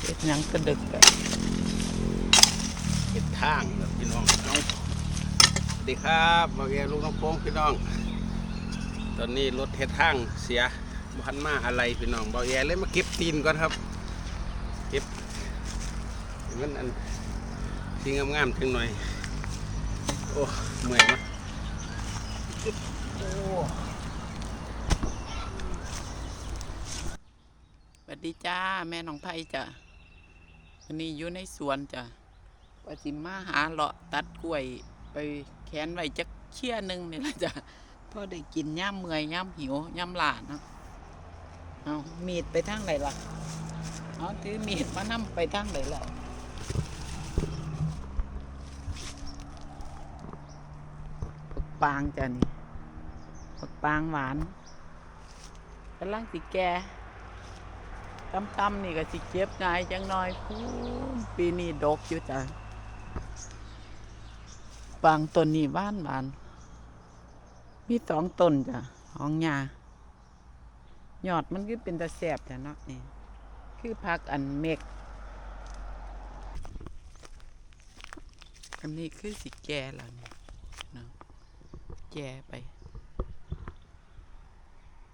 เฮ็ดหยังกระดึกอะเห็ดทางครับพี่น้องน้องสวัสดีครับมาแกลูกน้องโป้งพี่น้อง ตอนนี้รถเฮ็ดทางเสียพันมาอะไรพี่น้องบอกแย่เลยมาเก็บตีนก่อนครับ เก็บให้มันอันที่งามๆถึงหน่อย โอ้เมื่อยมากโอ้สวัสดีจ้า แม่น้องไผ่จ้ะ วันนี้อยู่ในสวนจ้ะว่าสิมาหาเลาะตัดกล้วย ไปแขนไว้จักเชี่ยหนึ่งนี่ละจ้ะพอได้กินย่ามเมื่อยย่ามหิวย่ามหลาเนาะเอามีดไปทางไหนล่ะเอาถือมีดมานํไปทางไหนล่ะผักปางจ้ะนี่ผักปางหวานกำลังสิแก่ ตำๆนี่ก็สิเก็บง่ายจังน้อยพูนปีนี้ดกอยู่จ้ะปางต้นนี้บ้านบาน มีสองต้นจ้ะของยายอดมันก็เป็นตะแสบจ้ะเนาะนี่ คือพักอันเมกอันนี้คือสิแก่แล้วนี่เนาะแก่ไป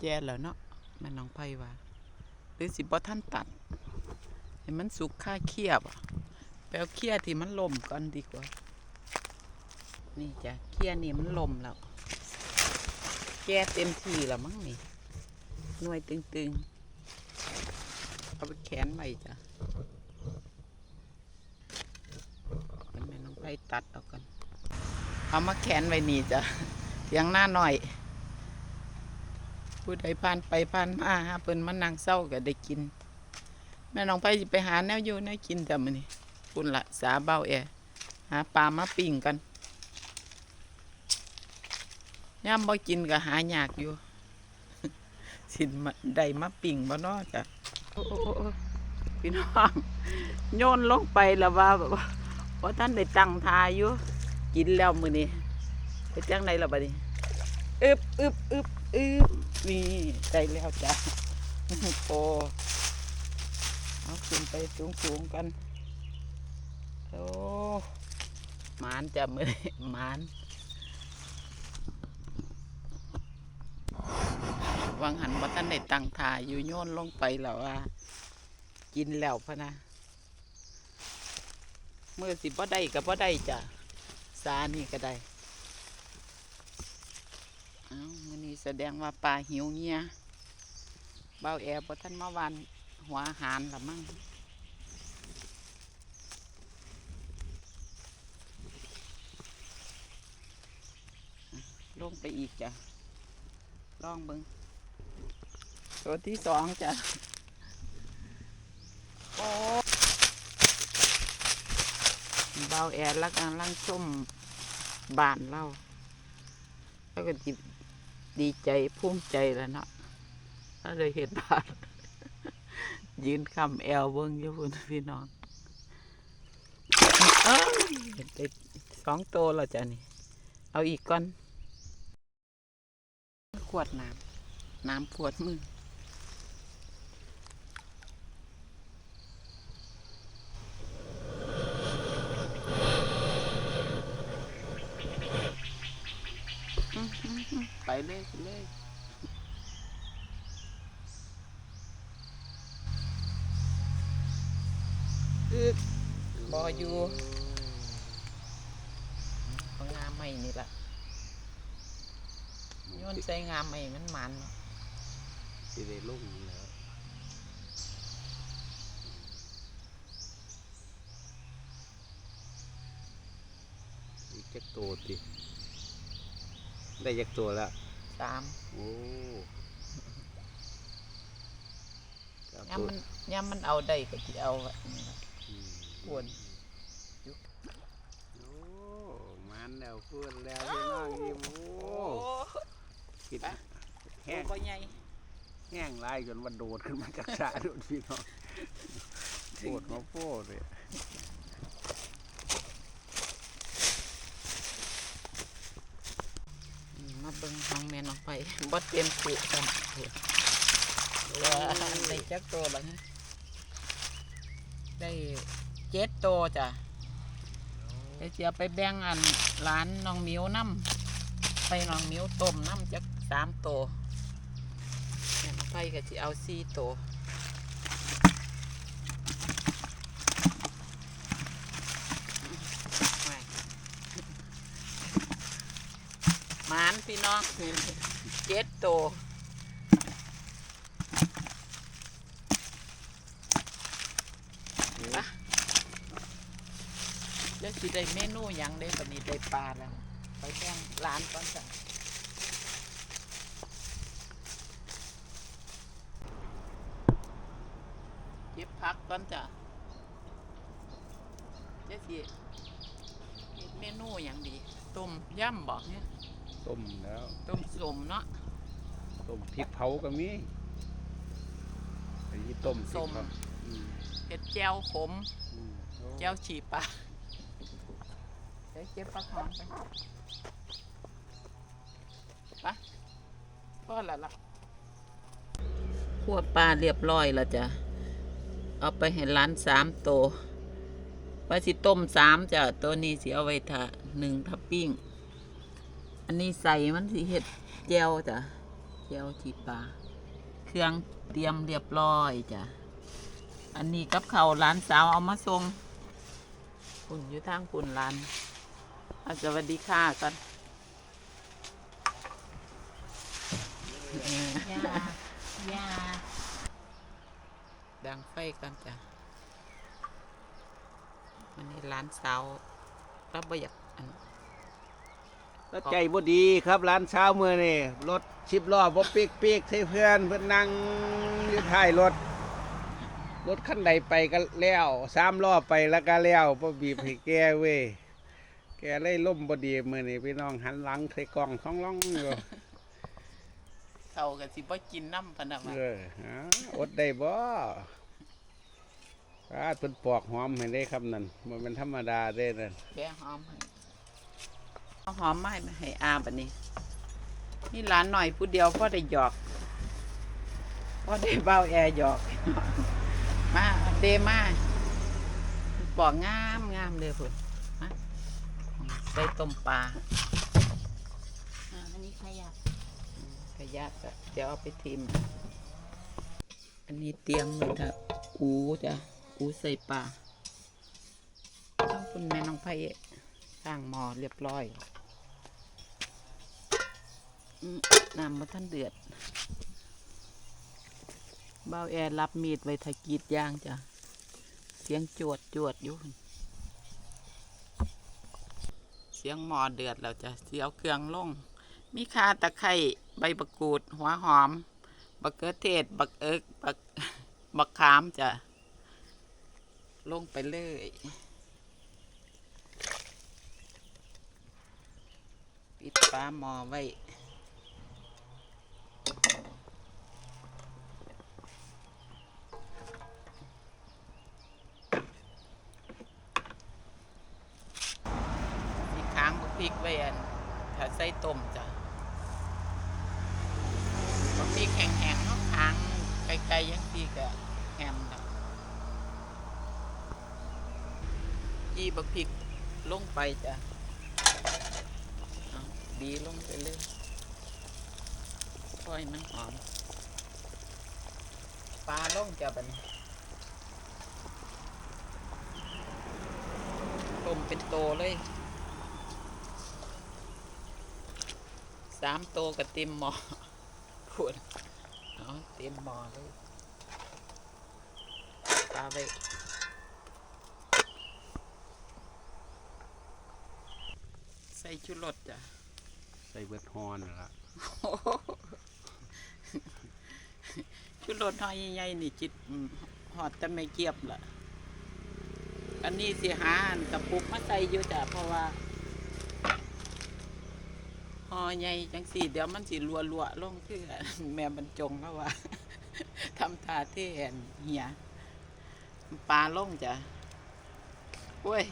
แก่แล้วเนาะแม่น้องไพ่ว่า หรือสิบ่ท่านตัดให้มันสุกค่าเคียบอะแปลวเคียที่มันล่มก่อนดีกว่า นี่จ้ะเคียนี่มันล่มแล้วแก่เต็มที่แล้วมั้งนี่หน่วยตึงๆเอาไปแขวนไว้จ้ะแม่น้องไปตัดเอากันเอามาแขนไว้นี่จ้ะเพียงหน้าหน่อย ผู้ใดผ่านไปผ่านมาหาเพิ่นมานั่งเศร้าก็ได้กิน แม่น้องไปสิไปหาแนวอยู่แนวกินจ้ะมื้อนี้คุณละสาเบ้าแอหาปลามาปิ้งกันย่ำบ่กินก็หายากอยู่ สินมาได้มาปิ่งบ่นาะจ้ะโอ้พี่น้องโยนลงไปแล้วว่าแบบว่าเพราะท่านได้ตั้งทาอยู่ กินแล้วมือนี้ไปจังไหนล่ะบัดนี้อึบอึบอึบอึบ นี่ได้แล้วจ้ะโอ้เอาขึ้นไปสูงสูงๆกันโอ้หมานจ้ะมือหมานวังหันบ่ทันได้ตั้งท่าอยู่โยนลงไปแล้วว่ากินแล้วพะนะเมื่อสิบ่ได้ก็บ่ได้จ้ะสานี่ก็ได้เอ้ามื้อนี้ แสดงว่าปลาหิวเงียเบาแอบ่ทันมาวันหัวอาหารละมั่งลงไปอีกจ้ะลองเบิ่งตัวที่สองจ้ะโอ้เบาแอร์ลักอังลังชุ่มบานเราแล้วก็จิ ดีใจภูมิใจแล้วเนาะถ้าได้เห็นบาทยืนคำแอลเบิ้งอยู่พุ่นพี่น้องเอ้ยเห็นได้สองตัวแล้วจ้ะนี่ เอาอีกก่อนขวดน้ำน้ำขวดมืออหือหือไปเลยไปเลยอึกบ ออยู่เอางามใหม่นี่ละโยนใส่งามใหม่มันมันเนาะสิได้ลุ่งแล้วอีกจักตัวติได้จักตัวแล้วสามโอ้ครับย่ำมันย่ำมันเอาได้ก็ที่เอาอะนี่ล่ะอืม อ้วน โอ้มัน แล้วพูดแล้วพี่น้องนี่โอ้คิดไปแห้งตัวใหญ่แห้งไล่จนวันโดดขึ้นมาจากสระโดดพี่น้องโดดมาโป้เลยอืมมาเบิ่งห้องแม่น้องไปบ่เตรียมปุกันเถอะว่าได้จักตัวบัดนี้ได้เจ็ดโตวจ้ะ เดี๋ยวจะไปแบ่งอันร้านน้องมิวน้ำไปน้องมิวต้มน้ำจักสามโตวไฟก็จะเอาสี่โตวไว้หมานพี่น้องเจ็ดโตว ปะเดี๋ยว สิได้เมนูยังได้ปนี้ได้ปลาแล้วไปแบ่งร้านก่อนจ้ะเก็บผักก่อนจ้ะเดี๋ยวสิเมนูหยังดี ต้มย่ำบอกเนี่ยต้มแล้ว ต้มสมเนาะต้มพริกเผาก็มีอันนี้ต้มพริกส้มเผาอืม เห็ดแจวขมอืม แจวฉีปลา ดี๋ยวเก็บปลาหอมไปไปพอแล้วล่ะขัวปลาเรียบร้อยแล้วจ้ะ เอาไปให้ร้านสามโตวว่าสิต้มสามจ้ะ ตัวนี้สิเอาไว้ทาหนึ่งทับปิ้ง อันนี้ใส่มันสิเห็ดแจ่วจ้ะแจ่วฉีปลา เครื่องเตรียมเรียบร้อยจ้ะ อันนี้กับเขาวร้านสาวเอามาส่งคุณอยู่ทางคุณร้าน อาสวัสดีค่ะก่อนยายาดังไฟกันจ้ะวันนี้ร้านสาวรับประหยัดอันแล้วใจบ่ดีครับร้านเช้าเมื่อนี่รถชิบล้อบ่ปีกปีกใส่เพื่อนเพื่อนนั่งอยู่ท้ายรถ รถคันใดไปก็แล้วสามล้อไปแล้วก็แล้วบ่บีบให้แกเว้ย แกเลยล่มบ่ดีมื้อนี้พี่น้องหันหลังใส่กล้องท้องร้องอยู่เขากับสิบ่กินน้ำพะนะมาเออหาอดได้บ่ป้าเพิ่นปอกหอมให้ได้ครับนั่นมันเป็นธรรมดาเด้นั่นแกหอมให้เอาหอมไม้มาให้อาบันนี้ นี่ร้านหน่อยผู้เดียวพ่อได้หยอกพ่อได้เบ้าแอร์หยอก มาเดมาบอกงามงามเลยพุ่น มาใส่ต้มปลาอ่าอันนี้ขยะขยะก็เดี๋ยวเอาไปทิมอันนี้เตรียมเลยค่ะอูจ้ะอูใส่ปลาต้องคุณแม่น้องไผ่สร้างหม้อเรียบร้อยอืมน้ำมาท่านเดือดเบาวแอร์รับมีดไว้ถากรีดยางจ้ะ เสียงจวดจวดอยู่ เสียงหมอเดือดแล้วจะเสียวเครื่องลง มีคาตะไคร้ใบบะกูด หัวหอม บักเกือเทศ บักเอิกบักบักขามจะลงไปเลยปิดฝาหม้อไว้ สีค้างบักพ ริกไว้อันถ้าใส่ต้มจ้ะบางทีแข็งแห้งเขาค้างไกลๆยังทีก็แฮมนะยี่บักพริกลงไปจ้ะเอาบีลงไปเลยค่อยมันหอมปลาลงจะบัดนต้มเป็นโตเลยามโตกับเต็มหม้อพูดเอาเต็มหม้อเลยปลาไปใส่ชุรสจ้ะ ใส่เบิดฮอนนล่ะชุรสหอยใหญ่ๆนี่จิตอืมหอดแต่ไม่เกียบล่ะ อันนี้สิหาอันกระปุกมาใส่อยู่จ้ะเพราะว่าห อใหญ่จังสี่เดี๋ยวมันสิรัวรัวลงคือแม่บรรจงแล้วว่าทำท่าเท่นเหียปลาลงจ้ะโอ้ย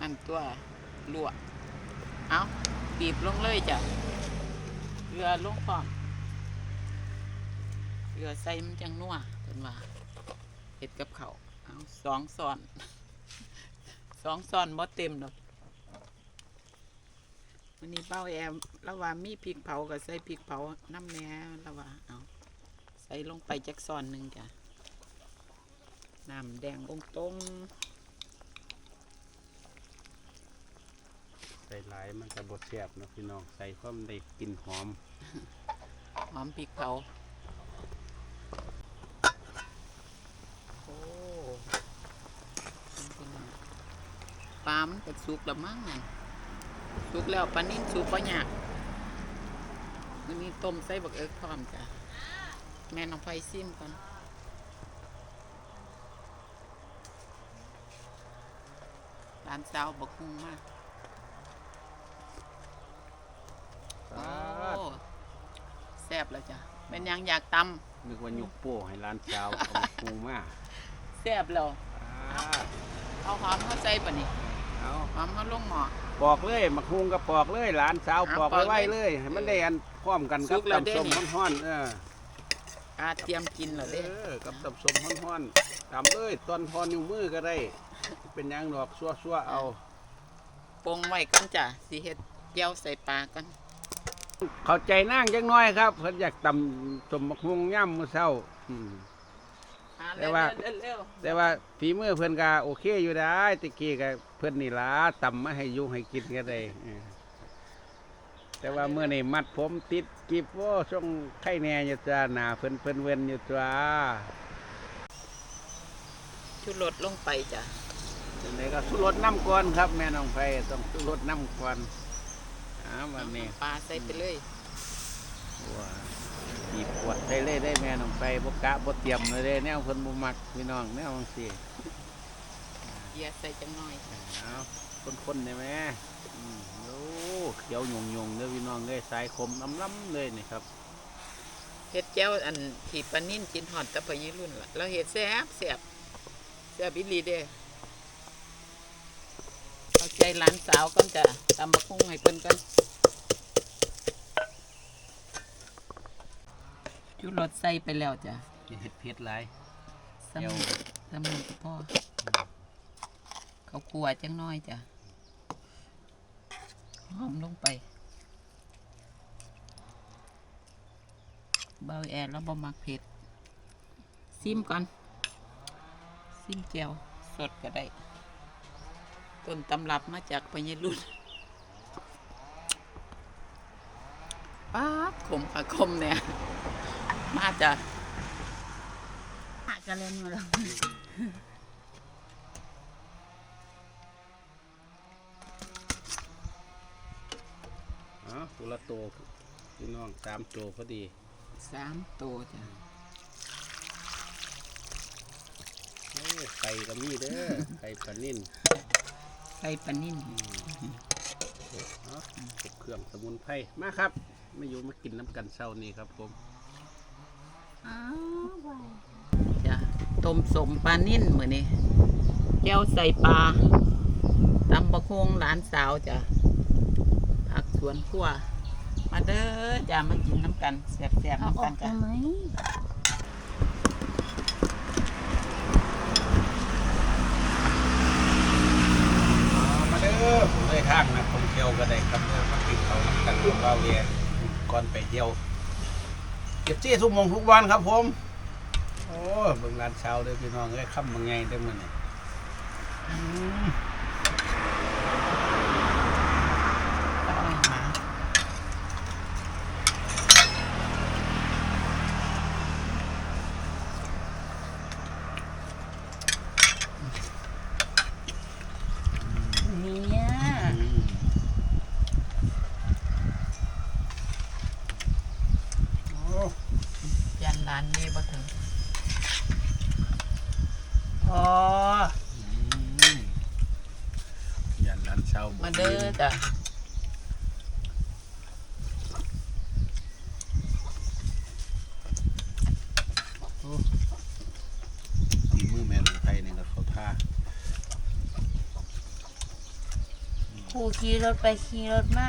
อันตัวลวเอาบีบลงเลยจ้ะเกลือลงพร้อมเกลือใส่มันจังนัวเป็นว่าเห็ดกับเขาเอาสองซ้อนสองซ้อนบ่เต็มดอก วันนี้เป้าแอมแล้วว่ามีพริกเผาก็ใส่พริกเผาน้ำแหน่แล้วว่าเอาใส่ลงไปจักซ้อนหนึ่งจ้ะน้ำแดงองตรงใส่หลายมันจะบดแซ่บเนาะพี่น้องใส่เพิ่มได้กลิ่นหอม หอมพริกเผาโอ้เป็นไงปลามันก็สุกแล้วมั้งนั่น สุกแล้วปลานิ่นสุกปะเนี่ยมันนี้ต้มใส่บักเอิกพร้อมจ้ะ แม่น้องไฟซิมก่อนร้านสาวบักฮุงมากโอ้แซ่บแล้วจ้ะเป็นหยังอยากตนึกว่ายกโป้ให้ร้านเช้าเอามาปรุงมาำแซ่บแล้วอ่าเอาหอมเข้าใส่ปะนี่เอา หอมเข้าลงหม้อ ปอกเลยมักฮุงก็ปอกเลยร้านเช้าอ่าปอกปอกไว้เลยเลยให้มันได้อันพร้อมกันสุกับกแล้วเด้ ตำส้มนี่ฮ้อนๆเอออาเตรียมกินแล้วเอเด้อกับตำส้มฮ้อนๆตำเลยตอนพอนิ้วมือก็ได้ เป็นหยังดอกซัวๆเอา ปรุงไว้กันจ้ะสิเฮ็ดเจียวใส่ปลากันเข้าใจนั่งจังน้อยครับเพิ่นอยากตำสมบักฮุงย่ำมื้อเช้าอืม แต่ว่า เร็วๆเร็วแต่ว่าฝีมือเพิ่นก็โอเคอยู่ได้ตะกี้ก็เพิ่นนี่ล่ะตำมาให้อยู่ให้กินก็ได้เออแต่ว่าเมื่อนี่มัดผมติดกิบโอ้ช่วงไข่แหน่อยู่จ้าหน้าเพิ่นเพิ่นเว้นอยู่จ้าๆชูรสลงไปจ้ะจังไดก็สุรสน้ำก่อนครับ แม่น้องไผต้องสุรสน้ำก่อนอ้าวันนี้ปลาใส่ไปเลยว้า ปีปวดใส่เลยได้แม่น้องไผบ่กะบ่เตรียมเลยเด้แนวเพิ่นบ่มักพี่น้องแนวจังซี่เยียใส่จังน้อยเอาคนๆได้ไหมอืมโอ้เขียวหยงยงๆเลยพี่น้องเลยสายคมล้ำล้ำๆเลยนี่ครับเฮ็ดเจียวอันที่ปลานิ่นกินฮอดแตะพะยีรุ่นล่ะเราเฮ็ดแซ่บแซ่บแซ่บอีหลีเด้เอาใจหลานสาวก่อนจ้ะตำบักหุ่งให้เพิ่นก่อน ชูรสใส่ไปแล้วจ้ะจะเห็ดเผ็ดหลายสำเดี๋ยวสำนึกพ่อเขากลัวจังน้อยจ้ะหอมลงไปเบาแอร์แล้วบ่มักเผ็ดซิมก่อน ซิมแก้วสดก็ได้ ต้นตำรับมาจากพญรุ่นป๊าบขมค่ะขมเนี่ย มาจ้ะหักกันเลยหมดแล้วอ๋อตัวละโตวพี่น้องสามโตวพอดีสามตัวจ้ะเอ้ยไก่ก็มีเด้อไก่ปลานิ่นไก่ปลานิ่นเนาะครบเครื่องสมุนไพรมาครับมาอยู่มากินน้ำกันเช้านี้ครับผม อ้าวไปจ้ะต้มสมปลานิ่นมือนี้แก้วใส่ปลาตำบะคงหลานสาวจ้ะผักสวนครัว มาเด้อจ้ะมากินน้ำกันแซ่บๆเอาน้ำอกัอนกจ้ะทำไมมาเด้อผมเลยทางนะผมเที่ยวก็ได้ครับเด้อมากินเขาวน้ำกันกับเราเวียนก่อนไปเที่ยว เก็บจี้ทุกโมงทุกวันครับผม โอ้เบิ่งร้านเช้าเลยพี่น้องเอ้ยค่ำมึงไงได้อมื่อนี้อืม เอาไว้หา เนี่ย อืมโอ้ ยันร้านนี้บ่ถึง พ ออืมยันร้านเช้าบ่มาเด้อจ้ะฝีมือแม่นไทยนี่ก็เขาท่าครูขี่รถไปขี่รถมา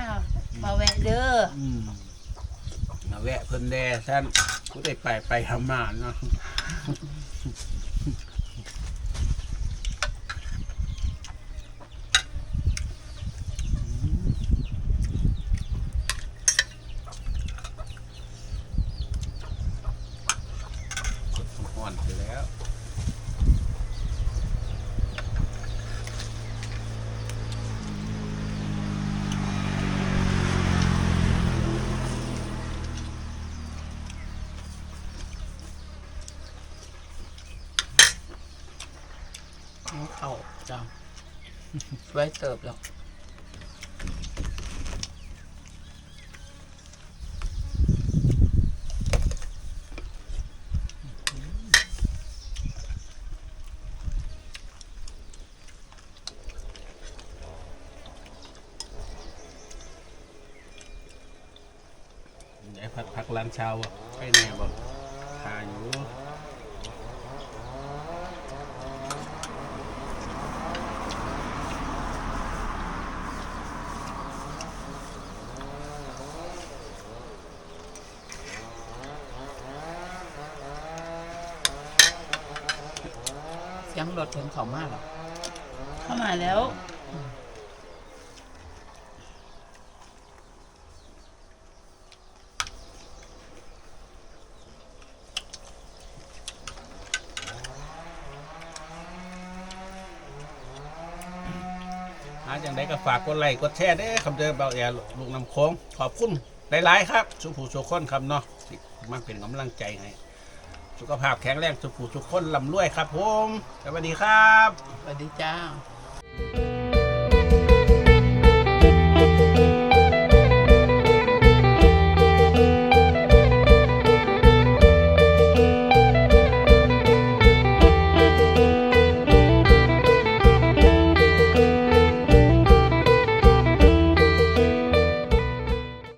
มาแวะเด้ออืมมาแวะเพิ่นแดท่านกูได้ไปไปหามาเนาะ น้องเขาจ้าไว้เติบแล้วไอ้พักพักร้านเช้าอะไปแน่บอกทาอยู่ เสี ยงรถเพิ่นเขามากหรอเข้ามาแล้วหาอย่างไรก็ฝากกดไลค์กดแชร์เด้อคำเดิมเบาแอร์ลูกน้ำโค้งขอบคุณหลาย ๆ ครับสุผู้สุขคนครับเนาะที่มันเป็นกำลังใจให้ สุขภาพแข็งแรงสุผู้สุขคนลำรวยครับผม สวัสดีครับ สวัสดีจ้า